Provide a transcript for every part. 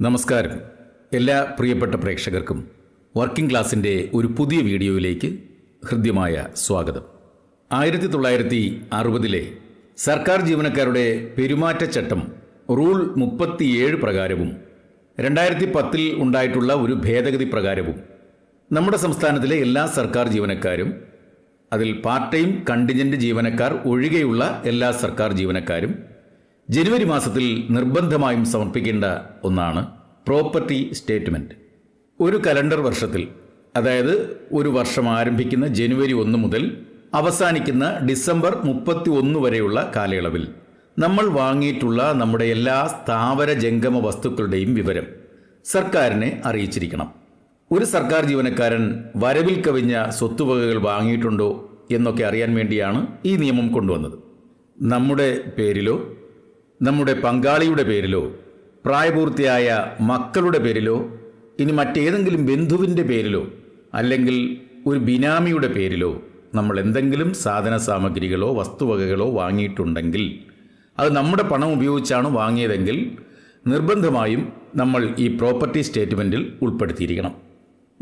നമസ്കാരം. എല്ലാ പ്രിയപ്പെട്ട പ്രേക്ഷകർക്കും വർക്കിംഗ് ക്ലാസിന്റെ ഒരു പുതിയ വീഡിയോയിലേക്ക് ഹൃദ്യമായ സ്വാഗതം. ആയിരത്തി തൊള്ളായിരത്തി അറുപതിലെ സർക്കാർ ജീവനക്കാരുടെ പെരുമാറ്റച്ചട്ടം റൂൾ മുപ്പത്തിയേഴ് പ്രകാരവും രണ്ടായിരത്തി പത്തിൽ ഉണ്ടായിട്ടുള്ള ഒരു ഭേദഗതി പ്രകാരവും നമ്മുടെ സംസ്ഥാനത്തിലെ എല്ലാ സർക്കാർ ജീവനക്കാരും അതിൽ പാർട്ട് ടൈം കണ്ടിജന്റ് ജീവനക്കാർ ഒഴികെയുള്ള എല്ലാ സർക്കാർ ജീവനക്കാരും ജനുവരി മാസത്തിൽ നിർബന്ധമായും സമർപ്പിക്കേണ്ട ഒന്നാണ് പ്രോപ്പർട്ടി സ്റ്റേറ്റ്മെന്റ് ഒരു കലണ്ടർ വർഷത്തിൽ അതായത് ഒരു വർഷം ആരംഭിക്കുന്ന ജനുവരി ഒന്ന് മുതൽ അവസാനിക്കുന്ന ഡിസംബർ മുപ്പത്തി ഒന്ന് വരെയുള്ള കാലയളവിൽ നമ്മൾ വാങ്ങിയിട്ടുള്ള നമ്മുടെ എല്ലാ സ്ഥാവര ജംഗമ വസ്തുക്കളുടെയും വിവരം സർക്കാരിനെ അറിയിച്ചിരിക്കണം. ഒരു സർക്കാർ ജീവനക്കാരൻ വരവിൽ കവിഞ്ഞ സ്വത്തുവകകൾ വാങ്ങിയിട്ടുണ്ടോ എന്നൊക്കെ അറിയാൻ വേണ്ടിയാണ് ഈ നിയമം കൊണ്ടുവന്നത്. നമ്മുടെ പേരിലോ നമ്മുടെ പങ്കാളിയുടെ പേരിലോ പ്രായപൂർത്തിയായ മക്കളുടെ പേരിലോ ഇനി മറ്റേതെങ്കിലും ബന്ധുവിന്റെ പേരിലോ അല്ലെങ്കിൽ ഒരു ബിനാമിയുടെ പേരിലോ നമ്മൾ എന്തെങ്കിലും സാധന സാമഗ്രികളോ വസ്തുവകകളോ വാങ്ങിയിട്ടുണ്ടെങ്കിൽ അത് നമ്മുടെ പണം ഉപയോഗിച്ചാണ് വാങ്ങിയതെങ്കിൽ നിർബന്ധമായും നമ്മൾ ഈ പ്രോപ്പർട്ടി സ്റ്റേറ്റ്മെന്റിൽ ഉൾപ്പെടുത്തിയിരിക്കണം.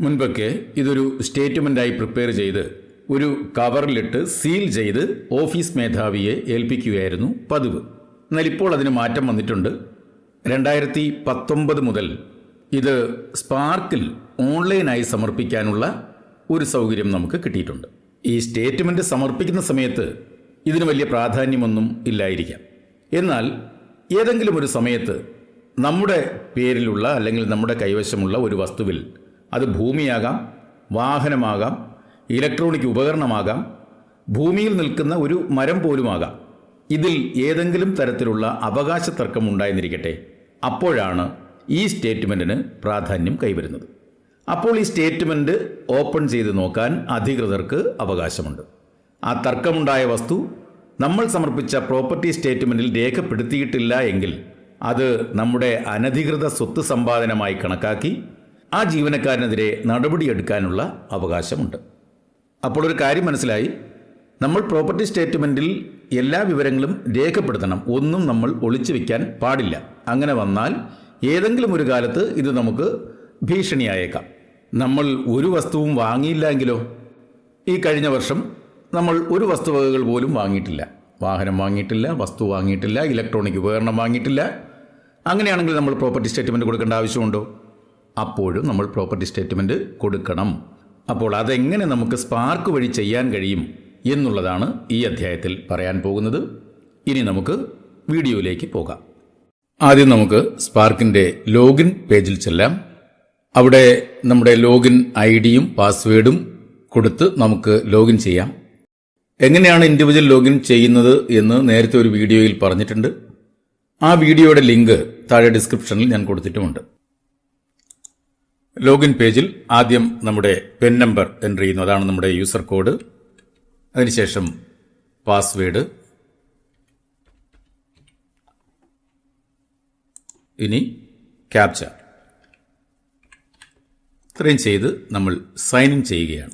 മുൻപൊക്കെ ഇതൊരു സ്റ്റേറ്റ്മെന്റായി പ്രിപ്പയർ ചെയ്ത് ഒരു കവറിലിട്ട് സീൽ ചെയ്ത് ഓഫീസ് മേധാവിയെ ഏൽപ്പിക്കുകയായിരുന്നു പതിവ്. എന്നാൽ ഇപ്പോൾ അതിന് മാറ്റം വന്നിട്ടുണ്ട്. രണ്ടായിരത്തി പത്തൊമ്പത് മുതൽ ഇത് സ്പാർക്കിൽ ഓൺലൈനായി സമർപ്പിക്കാനുള്ള ഒരു സൗകര്യം നമുക്ക് കിട്ടിയിട്ടുണ്ട്. ഈ സ്റ്റേറ്റ്മെന്റ് സമർപ്പിക്കുന്ന സമയത്ത് ഇതിന് വലിയ പ്രാധാന്യമൊന്നും ഇല്ലായിരിക്കാം. എന്നാൽ ഏതെങ്കിലും ഒരു സമയത്ത് നമ്മുടെ പേരിലുള്ള അല്ലെങ്കിൽ നമ്മുടെ കൈവശമുള്ള ഒരു വസ്തുവിൽ അത് ഭൂമിയാകാം വാഹനമാകാം ഇലക്ട്രോണിക് ഉപകരണമാകാം ഭൂമിയിൽ നിൽക്കുന്ന ഒരു മരം പോലുമാകാം. ഇതിൽ ഏതെങ്കിലും തരത്തിലുള്ള അവകാശ തർക്കം ഉണ്ടായെന്നിരിക്കട്ടെ അപ്പോഴാണ് ഈ സ്റ്റേറ്റ്മെന്റിന് പ്രാധാന്യം കൈവരുന്നത്. അപ്പോൾ ഈ സ്റ്റേറ്റ്മെന്റ് ഓപ്പൺ ചെയ്ത് നോക്കാൻ അധികൃതർക്ക് അവകാശമുണ്ട്. ആ തർക്കമുണ്ടായ വസ്തു നമ്മൾ സമർപ്പിച്ച പ്രോപ്പർട്ടി സ്റ്റേറ്റ്മെന്റിൽ രേഖപ്പെടുത്തിയിട്ടില്ല എങ്കിൽ അത് നമ്മുടെ അനധികൃത സ്വത്ത് സമ്പാദനമായി കണക്കാക്കി ആ ജീവനക്കാരനെതിരെ നടപടിയെടുക്കാനുള്ള അവകാശമുണ്ട്. അപ്പോൾ ഒരു കാര്യം മനസ്സിലായി. നമ്മൾ പ്രോപ്പർട്ടി സ്റ്റേറ്റ്മെന്റിൽ എല്ലാ വിവരങ്ങളും രേഖപ്പെടുത്തണം. ഒന്നും നമ്മൾ ഒളിച്ചു വയ്ക്കാൻ പാടില്ല. അങ്ങനെ വന്നാൽ ഏതെങ്കിലും ഒരു കാലത്ത് ഇത് നമുക്ക് ഭീഷണിയായേക്കാം. നമ്മൾ ഒരു വസ്തുവും വാങ്ങിയില്ല എങ്കിലോ? ഈ കഴിഞ്ഞ വർഷം നമ്മൾ ഒരു വസ്തുവകകൾ പോലും വാങ്ങിയിട്ടില്ല. വാഹനം വാങ്ങിയിട്ടില്ല വസ്തു വാങ്ങിയിട്ടില്ല ഇലക്ട്രോണിക് ഉപകരണം വാങ്ങിയിട്ടില്ല. അങ്ങനെയാണെങ്കിൽ നമ്മൾ പ്രോപ്പർട്ടി സ്റ്റേറ്റ്മെന്റ് കൊടുക്കേണ്ട ആവശ്യമുണ്ടോ? അപ്പോഴും നമ്മൾ പ്രോപ്പർട്ടി സ്റ്റേറ്റ്മെന്റ് കൊടുക്കണം. അപ്പോൾ അതെങ്ങനെ നമുക്ക് സ്പാർക്ക് വഴി ചെയ്യാൻ കഴിയും? എന്നുള്ളതാണ് ഈ അധ്യായത്തിൽ പറയാൻ പോകുന്നത്. ഇനി നമുക്ക് വീഡിയോയിലേക്ക് പോകാം. ആദ്യം നമുക്ക് സ്പാർക്കിന്റെ ലോഗിൻ പേജിൽ ചെല്ലാം. അവിടെ നമ്മുടെ ലോഗിൻ ഐ ഡിയും പാസ്വേഡും കൊടുത്ത് നമുക്ക് ലോഗിൻ ചെയ്യാം. എങ്ങനെയാണ് ഇൻഡിവിജ്വൽ ലോഗിൻ ചെയ്യുന്നത് എന്ന് നേരത്തെ ഒരു വീഡിയോയിൽ പറഞ്ഞിട്ടുണ്ട്. ആ വീഡിയോയുടെ ലിങ്ക് താഴെ ഡിസ്ക്രിപ്ഷനിൽ ഞാൻ കൊടുത്തിട്ടുമുണ്ട്. ലോഗിൻ പേജിൽ ആദ്യം നമ്മുടെ പെൻ നമ്പർ എന്റർ ചെയ്യുന്നു. അതാണ് നമ്മുടെ യൂസർ കോഡ് അതിനുശേഷം പാസ്വേഡ്. ഇനി ക്യാപ്ച ഇത്രയും ചെയ്ത് നമ്മൾ സൈൻ ഇൻ ചെയ്യുകയാണ്.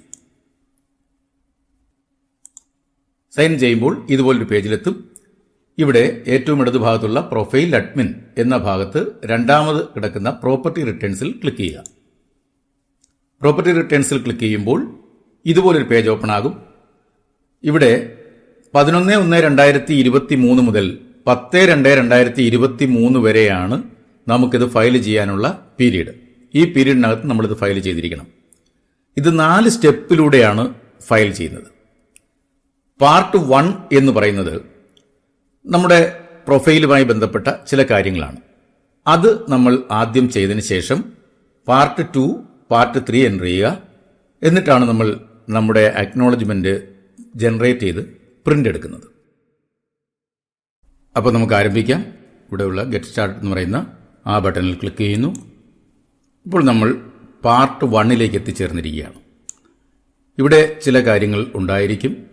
സൈൻ ഇൻ ചെയ്യുമ്പോൾ ഇതുപോലൊരു പേജിലെത്തും. ഇവിടെ ഏറ്റവും ഇടതുഭാഗത്തുള്ള പ്രൊഫൈൽ അഡ്മിൻ എന്ന ഭാഗത്ത് രണ്ടാമത് കിടക്കുന്ന പ്രോപ്പർട്ടി റിട്ടേൺസിൽ ക്ലിക്ക് ചെയ്യുക. പ്രോപ്പർട്ടി റിട്ടേൺസിൽ ക്ലിക്ക് ചെയ്യുമ്പോൾ ഇതുപോലൊരു പേജ് ഓപ്പൺ ആകും. ഇവിടെ പതിനൊന്ന് ഒന്ന് രണ്ടായിരത്തി ഇരുപത്തി മൂന്ന് മുതൽ പത്ത് രണ്ട് രണ്ടായിരത്തി ഇരുപത്തി മൂന്ന് വരെയാണ് നമുക്കിത് ഫയൽ ചെയ്യാനുള്ള പീരീഡ്. ഈ പീരീഡിനകത്ത് നമ്മളിത് ഫയൽ ചെയ്തിരിക്കണം. ഇത് നാല് സ്റ്റെപ്പിലൂടെയാണ് ഫയൽ ചെയ്യുന്നത്. പാർട്ട് വൺ എന്ന് പറയുന്നത് നമ്മുടെ പ്രൊഫൈലുമായി ബന്ധപ്പെട്ട ചില കാര്യങ്ങളാണ്. അത് നമ്മൾ ആദ്യം ചെയ്തതിന് ശേഷം part two part three enter ചെയ്യുക. എന്നിട്ടാണ് നമ്മൾ നമ്മുടെ അക്നോളജ്മെന്റ് ജനറേറ്റ് ചെയ്ത് പ്രിന്റ് എടുക്കുന്നത്. അപ്പോൾ നമുക്ക് ആരംഭിക്കാം. ഇവിടെയുള്ള ഗെറ്റ് സ്റ്റാർട്ട് എന്ന് പറയുന്ന ആ ബട്ടണിൽ ക്ലിക്ക് ചെയ്യുന്നു. ഇപ്പോൾ നമ്മൾ പാർട്ട് വണ്ണിലേക്ക് എത്തിച്ചേർന്നിരിക്കുകയാണ്. ഇവിടെ ചില കാര്യങ്ങൾ ഉണ്ടായിരിക്കും.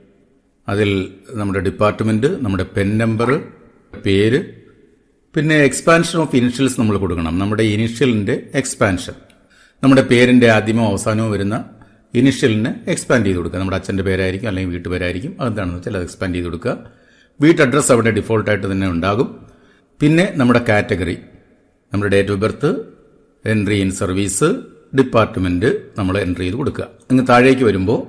അതിൽ നമ്മുടെ ഡിപ്പാർട്ട്മെന്റ് നമ്മുടെ പെൻ നമ്പർ പേര് പിന്നെ എക്സ്പാൻഷൻ ഓഫ് ഇനിഷ്യൽസ് നമ്മൾ കൊടുക്കണം. നമ്മുടെ ഇനിഷ്യലിന്റെ എക്സ്പാൻഷൻ നമ്മുടെ പേരിന്റെ ആദ്യമോ അവസാനമോ വരുന്ന ഇനിഷ്യലിന് എക്സ്പാൻഡ് ചെയ്ത് കൊടുക്കുക. നമ്മുടെ അച്ഛന്റെ പേരായിരിക്കും അല്ലെങ്കിൽ വീട്ടുപേരായിരിക്കും. അതെന്താണെന്ന് വെച്ചാൽ അത് എക്സ്പാൻഡ് ചെയ്ത് കൊടുക്കുക. വീട്ട് അഡ്രസ്സ് അവിടെ ഡിഫോൾട്ടായിട്ട് തന്നെ ഉണ്ടാകും. പിന്നെ നമ്മുടെ കാറ്റഗറി നമ്മുടെ date of birth entry in service department നമ്മൾ എൻട്രി ചെയ്ത് കൊടുക്കുക. അങ്ങ് താഴേക്ക് വരുമ്പോൾ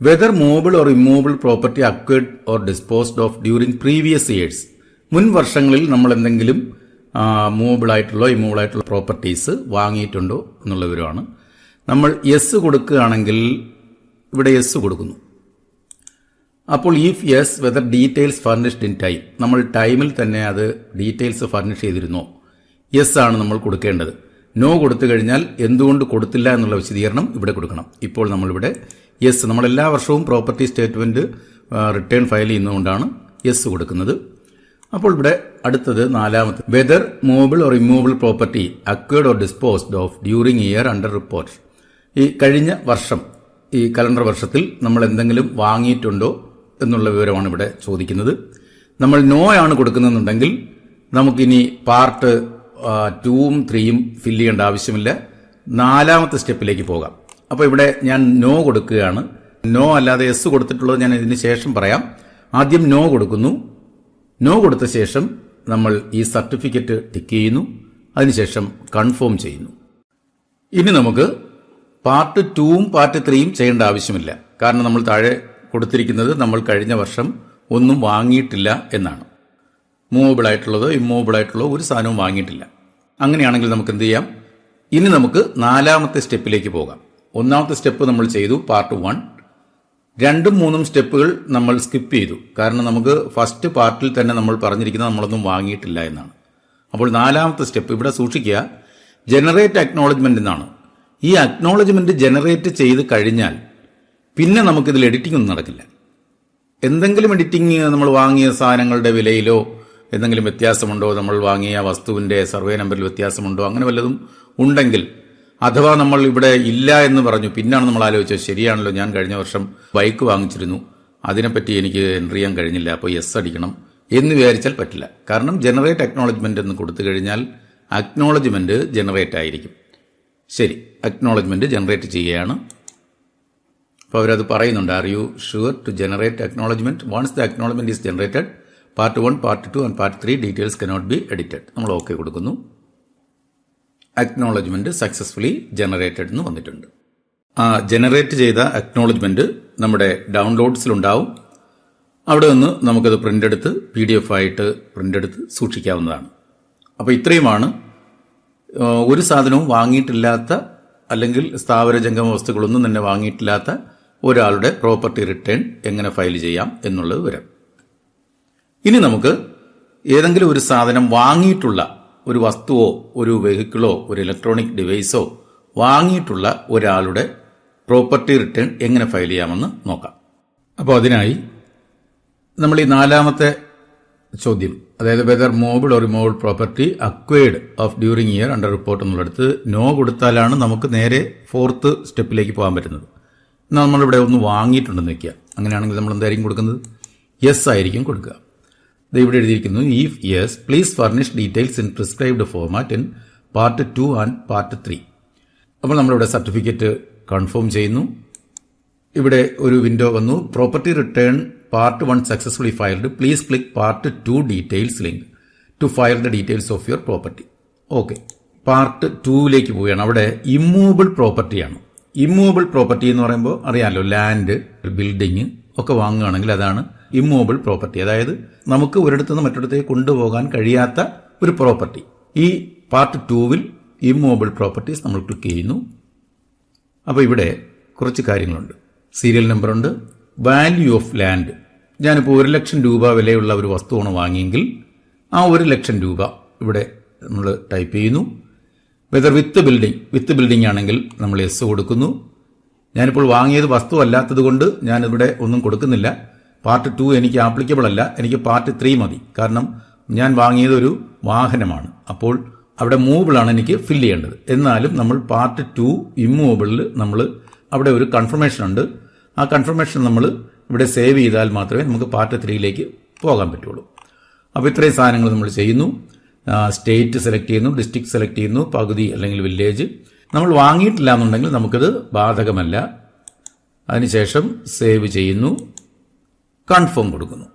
whether movable or immovable property acquired or disposed of during previous years മുൻ വർഷങ്ങളിൽ നമ്മൾ എന്തെങ്കിലും മൂവബിൾ ആയിട്ടുള്ള ഇമ്മൂവബിൾ ആയിട്ടുള്ള പ്രോപ്പർട്ടീസ് വാങ്ങിയിട്ടുണ്ടോ എന്നുള്ള വിവരമാണ് നമ്മൾ യെസ് കൊടുക്കുകയാണെങ്കിൽ ഇവിടെ യെസ് കൊടുക്കുന്നു. അപ്പോൾ if yes whether details furnished in time നമ്മൾ ടൈമിൽ തന്നെ അത് ഡീറ്റെയിൽസ് ഫർണിഷ് ചെയ്തിരുന്നോ. യെസ് ആണ് നമ്മൾ കൊടുക്കേണ്ടത്. നോ കൊടുത്തു കഴിഞ്ഞാൽ എന്തുകൊണ്ട് കൊടുത്തില്ല എന്നുള്ള വിശദീകരണം ഇവിടെ കൊടുക്കണം. ഇപ്പോൾ നമ്മളിവിടെ യെസ് നമ്മൾ എല്ലാ വർഷവും പ്രോപ്പർട്ടി സ്റ്റേറ്റ്മെന്റ് റിട്ടേൺ ഫയൽ ചെയ്യുന്നതുകൊണ്ടാണ് യെസ് കൊടുക്കുന്നത്. അപ്പോൾ ഇവിടെ അടുത്തത് നാലാമത്തെ. Whether movable or immovable property acquired or disposed of during year under report ഈ കഴിഞ്ഞ വർഷം ഈ കലണ്ടർ വർഷത്തിൽ നമ്മൾ എന്തെങ്കിലും വാങ്ങിയിട്ടുണ്ടോ എന്നുള്ള വിവരമാണ് ഇവിടെ ചോദിക്കുന്നത്. നമ്മൾ നോ ആണ് കൊടുക്കുന്നതെന്നുണ്ടെങ്കിൽ നമുക്കിനി പാർട്ട് ടൂവും ത്രീയും ഫില്ല് ചെയ്യേണ്ട ആവശ്യമില്ല. നാലാമത്തെ സ്റ്റെപ്പിലേക്ക് പോകാം. അപ്പോൾ ഇവിടെ ഞാൻ നോ കൊടുക്കുകയാണ്. നോ അല്ലാതെ എസ് കൊടുത്തിട്ടുള്ളത് ഞാൻ ഇതിന് ശേഷം പറയാം. ആദ്യം നോ കൊടുക്കുന്നു. നോ കൊടുത്ത ശേഷം നമ്മൾ ഈ സർട്ടിഫിക്കറ്റ് ടിക്ക് ചെയ്യുന്നു. അതിനുശേഷം കൺഫേം ചെയ്യുന്നു. ഇനി നമുക്ക് പാർട്ട് ടൂവും പാർട്ട് ത്രീയും ചെയ്യേണ്ട ആവശ്യമില്ല. കാരണം നമ്മൾ താഴെ കൊടുത്തിരിക്കുന്നത് നമ്മൾ കഴിഞ്ഞ വർഷം ഒന്നും വാങ്ങിയിട്ടില്ല എന്നാണ്. മൂവബിൾ ആയിട്ടുള്ളതോ ഇമ്മൂവബിൾ ആയിട്ടുള്ളതോ ഒരു സാധനവും വാങ്ങിയിട്ടില്ല. അങ്ങനെയാണെങ്കിൽ നമുക്ക് എന്ത് ചെയ്യാം? ഇനി നമുക്ക് നാലാമത്തെ സ്റ്റെപ്പിലേക്ക് പോകാം. ഒന്നാമത്തെ സ്റ്റെപ്പ് നമ്മൾ ചെയ്തു പാർട്ട് വൺ. രണ്ടും മൂന്നും സ്റ്റെപ്പുകൾ നമ്മൾ സ്കിപ്പ് ചെയ്തു. കാരണം നമുക്ക് ഫസ്റ്റ് പാർട്ടിൽ തന്നെ നമ്മൾ പറഞ്ഞിരിക്കുന്നത് നമ്മളൊന്നും വാങ്ങിയിട്ടില്ല എന്നാണ്. അപ്പോൾ നാലാമത്തെ സ്റ്റെപ്പ് ഇവിടെ സൂക്ഷിക്കുക. ജനറേറ്റ് അക്നോളജ്മെന്റ് എന്നാണ്. ഈ അക്നോളജ്മെന്റ് ജനറേറ്റ് ചെയ്ത് കഴിഞ്ഞാൽ പിന്നെ നമുക്കിതിൽ എഡിറ്റിംഗ് ഒന്നും നടക്കില്ല. എന്തെങ്കിലും എഡിറ്റിംഗ് നമ്മൾ വാങ്ങിയ സാധനങ്ങളുടെ വിലയിലോ എന്തെങ്കിലും വ്യത്യാസമുണ്ടോ നമ്മൾ വാങ്ങിയ വസ്തുവിന്റെ സർവേ നമ്പറിൽ വ്യത്യാസമുണ്ടോ അങ്ങനെ വല്ലതും ഉണ്ടെങ്കിൽ അഥവാ നമ്മൾ ഇവിടെ ഇല്ല എന്ന് പറഞ്ഞു പിന്നാണ് നമ്മൾ ആലോചിച്ചത് ശരിയാണല്ലോ ഞാൻ കഴിഞ്ഞ വർഷം ബൈക്ക് വാങ്ങിച്ചിരുന്നു അതിനെപ്പറ്റി എനിക്ക് എൻട്രി ചെയ്യാൻ കഴിഞ്ഞില്ല അപ്പോൾ എസ് അടിക്കണം എന്ന് വിചാരിച്ചാൽ പറ്റില്ല. കാരണം ജനറേറ്റ് അക്നോളജ്മെന്റ് എന്ന് കൊടുത്തു കഴിഞ്ഞാൽ അക്നോളജ്മെന്റ് ജനറേറ്റ് ആയിരിക്കും. ശരി അക്നോളജ്മെന്റ് ജനറേറ്റ് ചെയ്യുകയാണ്. അപ്പോൾ അവരത് പറയുന്നുണ്ട് are you sure to generate acknowledgement once the acknowledgement is generated part one part two and part three details cannot be edited നമ്മൾ ഓക്കെ കൊടുക്കുന്നു. അക്നോളജ്മെന്റ് സക്സസ്ഫുള്ളി ജനറേറ്റഡ് എന്ന് വന്നിട്ടുണ്ട്. ആ ജനറേറ്റ് ചെയ്ത അക്നോളജ്മെന്റ് നമ്മുടെ ഡൗൺലോഡ്സിലുണ്ടാവും അവിടെ നിന്ന് നമുക്കത് പ്രിന്റ് എടുത്ത് പി ഡി എഫ് ആയിട്ട് പ്രിന്റ് എടുത്ത് സൂക്ഷിക്കാവുന്നതാണ്. അപ്പോൾ ഇത്രയുമാണ് ഒരു സാധനവും വാങ്ങിയിട്ടില്ലാത്ത അല്ലെങ്കിൽ സ്ഥാവര ജംഗമ വസ്തുക്കളൊന്നും തന്നെ വാങ്ങിയിട്ടില്ലാത്ത ഒരാളുടെ പ്രോപ്പർട്ടി റിട്ടേൺ എങ്ങനെ ഫയൽ ചെയ്യാം എന്നുള്ളത് വരാം ഇനി നമുക്ക് ഏതെങ്കിലും ഒരു സാധനം വാങ്ങിയിട്ടുള്ള ഒരു വസ്തുവോ ഒരു വെഹിക്കിളോ ഒരു ഇലക്ട്രോണിക് ഡിവൈസോ വാങ്ങിയിട്ടുള്ള ഒരാളുടെ പ്രോപ്പർട്ടി റിട്ടേൺ എങ്ങനെ ഫയൽ ചെയ്യാമെന്ന് നോക്കാം. അപ്പോൾ അതിനായി നമ്മൾ ഈ നാലാമത്തെ ചോദ്യം. അതായത് whether movable or removable property acquired of during year under report എന്നുള്ളടത്ത് no കൊടുത്താലാണ് നമുക്ക് നേരെ ഫോർത്ത് സ്റ്റെപ്പിലേക്ക് പോകാൻ പറ്റുന്നത്. എന്നാൽ നമ്മളിവിടെ ഒന്ന് വാങ്ങിയിട്ടുണ്ടെന്ന് വെക്കുക. അങ്ങനെയാണെങ്കിൽ നമ്മൾ എന്തായിരിക്കും കൊടുക്കുന്നത്? യെസ് ആയിരിക്കും കൊടുക്കുക. ദേ ഇവിടെ എഴുതിയിരിക്കുന്നു if yes please furnish details in prescribed format in part two and part three അപ്പോൾ നമ്മളിവിടെ സർട്ടിഫിക്കറ്റ് കൺഫേം ചെയ്യുന്നു. ഇവിടെ ഒരു വിൻഡോ വന്നു property return part one successfully filed please click part two details link to file the details of your property okay part ടൂവിലേക്ക് പോവുകയാണ്. അവിടെ immovable പ്രോപ്പർട്ടിയാണ് immovable property എന്ന് പറയുമ്പോൾ അറിയാമല്ലോ ലാൻഡ് ബിൽഡിങ് ഒക്കെ വാങ്ങുകയാണെങ്കിൽ അതാണ് ഇമ്മൂവബിൾ പ്രോപ്പർട്ടി അതായത് നമുക്ക് ഒരിടത്തു നിന്ന് മറ്റൊരിടത്തേക്ക് കൊണ്ടുപോകാൻ കഴിയാത്ത ഒരു പ്രോപ്പർട്ടി ഈ പാർട്ട് ടൂവിൽ ഇമ്മൂവബിൾ പ്രോപ്പർട്ടീസ് നമ്മൾ ക്ലിക്ക് ചെയ്യുന്നു. അപ്പോൾ ഇവിടെ കുറച്ച് കാര്യങ്ങളുണ്ട്. സീരിയൽ നമ്പറുണ്ട് വാല്യൂ ഓഫ് ലാൻഡ് ഞാനിപ്പോൾ ഒരു ലക്ഷം രൂപ വിലയുള്ള ഒരു വസ്തുവാണ് വാങ്ങിയെങ്കിൽ ആ ഒരു ലക്ഷം രൂപ ഇവിടെ നമ്മൾ ടൈപ്പ് ചെയ്യുന്നു. Whether with building with building ആണെങ്കിൽ നമ്മൾ എസ് കൊടുക്കുന്നു. ഞാനിപ്പോൾ വാങ്ങിയത് വസ്തു അല്ലാത്തത് കൊണ്ട് ഞാനിവിടെ ഒന്നും കൊടുക്കുന്നില്ല. പാർട്ട് ടു എനിക്ക് ആപ്ലിക്കബിൾ അല്ല. എനിക്ക് പാർട്ട് ത്രീ മതി. കാരണം ഞാൻ വാങ്ങിയത് ഒരു വാഹനമാണ്. അപ്പോൾ അവിടെ മൂവബിളാണ് എനിക്ക് ഫില്ല് ചെയ്യേണ്ടത്. എന്നാലും നമ്മൾ പാർട്ട് ടു ഇമ്മൂവബിളിൽ നമ്മൾ അവിടെ ഒരു കൺഫർമേഷൻ ഉണ്ട്. ആ കൺഫർമേഷൻ നമ്മൾ ഇവിടെ സേവ് ചെയ്താൽ മാത്രമേ നമുക്ക് പാർട്ട് ത്രീയിലേക്ക് പോകാൻ പറ്റുള്ളൂ. അപ്പോൾ ഇത്രയും സാധനങ്ങൾ നമ്മൾ ചെയ്യുന്നു. സ്റ്റേറ്റ് സെലക്ട് ചെയ്യുന്നു ഡിസ്ട്രിക്ട് സെലക്ട് ചെയ്യുന്നു പകുതി അല്ലെങ്കിൽ വില്ലേജ് നമ്മൾ വാങ്ങിയിട്ടില്ല എന്നുണ്ടെങ്കിൽ നമുക്കത് ബാധകമല്ല. അതിനുശേഷം സേവ് ചെയ്യുന്നു. കൺഫേം കൊടുക്കുന്നു.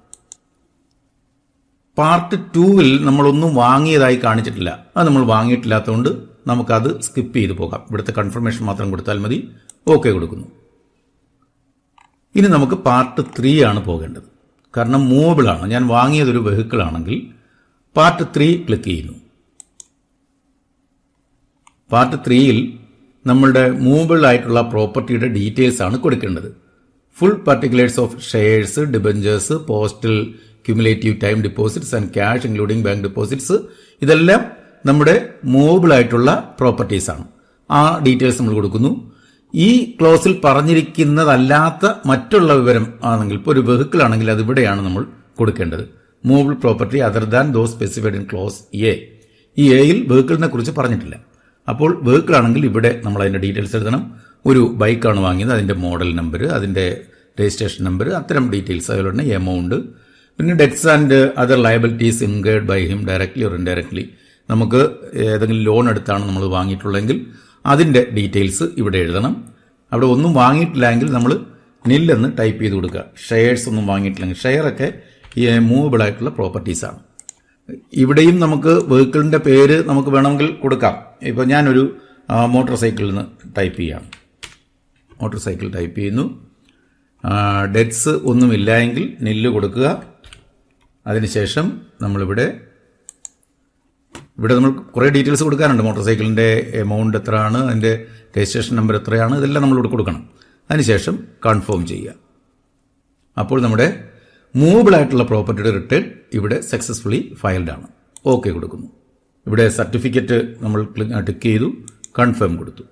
പാർട്ട് ടൂവിൽ നമ്മളൊന്നും വാങ്ങിയതായി കാണിച്ചിട്ടില്ല. അത് നമ്മൾ വാങ്ങിയിട്ടില്ലാത്തതുകൊണ്ട് നമുക്കത് സ്കിപ്പ് ചെയ്ത് പോകാം. ഇവിടുത്തെ കൺഫർമേഷൻ മാത്രം കൊടുത്താൽ മതി. ഓക്കെ കൊടുക്കുന്നു. ഇനി നമുക്ക് പാർട്ട് ത്രീ ആണ് പോകേണ്ടത്. കാരണം മൂവബിളാണ് ഞാൻ വാങ്ങിയതൊരു വെഹിക്കിൾ ആണെങ്കിൽ പാർട്ട് ത്രീ ക്ലിക്ക് ചെയ്യുന്നു. പാർട്ട് ത്രീയിൽ നമ്മളുടെ മൂവബിൾ ആയിട്ടുള്ള പ്രോപ്പർട്ടിയുടെ ഡീറ്റെയിൽസ് ആണ് കൊടുക്കേണ്ടത്. Full particulars of shares debentures postal cumulative time deposits and cash including bank deposits ഇതെല്ലാം നമ്മുടെ മൂവബിൾ ആയിട്ടുള്ള പ്രോപ്പർട്ടീസ് ആണ്. ആ ഡീറ്റെയിൽസ് നമ്മൾ കൊടുക്കുന്നു. ഈ ക്ലോസിൽ പറഞ്ഞിരിക്കുന്നതല്ലാത്ത മറ്റുള്ള വിവരം ആണെങ്കിൽ ഇപ്പോൾ ഒരു വെഹിക്കിൾ ആണെങ്കിൽ അത് ഇവിടെയാണ് നമ്മൾ കൊടുക്കേണ്ടത്. Movable property other than those specified in clause A ഈ എയിൽ വെഹിക്കിളിനെ കുറിച്ച് പറഞ്ഞിട്ടില്ല. അപ്പോൾ വെഹിക്കിൾ ആണെങ്കിൽ ഇവിടെ നമ്മൾ അതിന്റെ ഡീറ്റെയിൽസ് എഴുതണം. ഒരു ബൈക്കാണ് വാങ്ങിയത് അതിന്റെ മോഡൽ നമ്പർ അതിന്റെ രജിസ്ട്രേഷൻ നമ്പർ അത്തരം ഡീറ്റെയിൽസ് തന്നെ എമൗണ്ട് പിന്നെ debts and other liabilities incurred by him directly or indirectly നമുക്ക് ഏതെങ്കിലും ലോൺ എടുത്താണ് നമ്മൾ വാങ്ങിയിട്ടുള്ളതെങ്കിൽ അതിന്റെ ഡീറ്റെയിൽസ് ഇവിടെ എഴുതണം. അവിടെ ഒന്നും വാങ്ങിയിട്ടില്ലെങ്കിൽ നമ്മൾ നില്ലെന്ന് ടൈപ്പ് ചെയ്ത് കൊടുക്കുക. ഷെയർസ് ഒന്നും വാങ്ങിയിട്ടില്ലെങ്കിൽ. ഷെയറൊക്കെ ഈ മൂവബിൾ ആയിട്ടുള്ള പ്രോപ്പർട്ടീസാണ് ഇവിടെയും നമുക്ക് വെഹിക്കിളിന്റെ പേര് നമുക്ക് വേണമെങ്കിൽ കൊടുക്കാം. ഇപ്പോൾ ഞാനൊരു മോട്ടോർ സൈക്കിളിൽ നിന്ന് ടൈപ്പ് ചെയ്യാം മോട്ടോർ സൈക്കിൾ ടൈപ്പ് ചെയ്യുന്നു. ഡെറ്റ്സ് ഒന്നുമില്ല എങ്കിൽ നെല്ല് കൊടുക്കുക. അതിനുശേഷം നമ്മളിവിടെ ഇവിടെ നമ്മൾ കുറേ ഡീറ്റെയിൽസ് കൊടുക്കാനുണ്ട്. മോട്ടോർ സൈക്കിളിന്റെ എമൗണ്ട് എത്രയാണ് അതിന്റെ രജിസ്ട്രേഷൻ നമ്പർ എത്രയാണ് ഇതെല്ലാം നമ്മൾ ഇവിടെ കൊടുക്കണം. അതിനുശേഷം കൺഫേം ചെയ്യുക. അപ്പോൾ നമ്മുടെ മൂവബിളായിട്ടുള്ള പ്രോപ്പർട്ടിയുടെ റിട്ടേൺ ഇവിടെ സക്സസ്ഫുള്ളി ഫയൽഡ് ആണ്. ഓക്കെ കൊടുക്കുന്നു. ഇവിടെ സർട്ടിഫിക്കറ്റ് നമ്മൾ ടിക്ക് ചെയ്തു കൺഫേം കൊടുത്തു.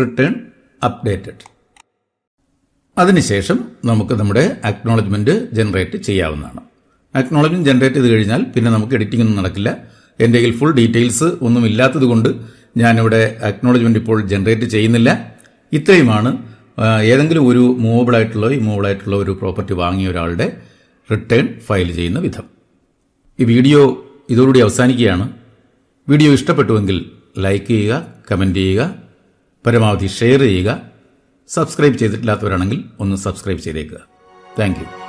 റിട്ടേൺ അപ്ഡേറ്റഡ് അതിനുശേഷം നമുക്ക് നമ്മുടെ അക്നോളജ്മെന്റ് ജനറേറ്റ് ചെയ്യാവുന്നതാണ്. അക്നോളജ്മെന്റ് ജനറേറ്റ് ചെയ്ത് കഴിഞ്ഞാൽ പിന്നെ നമുക്ക് എഡിറ്റിംഗ് ഒന്നും നടക്കില്ല. എന്റെ കയ്യിൽ ഫുൾ ഡീറ്റെയിൽസ് ഒന്നും ഇല്ലാത്തത് കൊണ്ട് ഞാനിവിടെ അക്നോളജ്മെന്റ് ഇപ്പോൾ ജനറേറ്റ് ചെയ്യുന്നില്ല. ഇത്രയുമാണ് ഏതെങ്കിലും ഒരു ഇമൂവബിൾ ആയിട്ടുള്ള ഒരു പ്രോപ്പർട്ടി വാങ്ങിയ ഒരാളുടെ റിട്ടേൺ ഫയൽ ചെയ്യുന്ന വിധം. ഈ വീഡിയോ ഇതോടുകൂടി അവസാനിക്കുകയാണ്. വീഡിയോ ഇഷ്ടപ്പെട്ടുവെങ്കിൽ ലൈക്ക് ചെയ്യുക കമന്റ് ചെയ്യുക പരമാവധി ഷെയർ ചെയ്യുക സബ്സ്ക്രൈബ് ചെയ്തിട്ടില്ലാത്തവരാണെങ്കിൽ ഒന്ന് സബ്സ്ക്രൈബ് ചെയ്തേക്കുക. താങ്ക്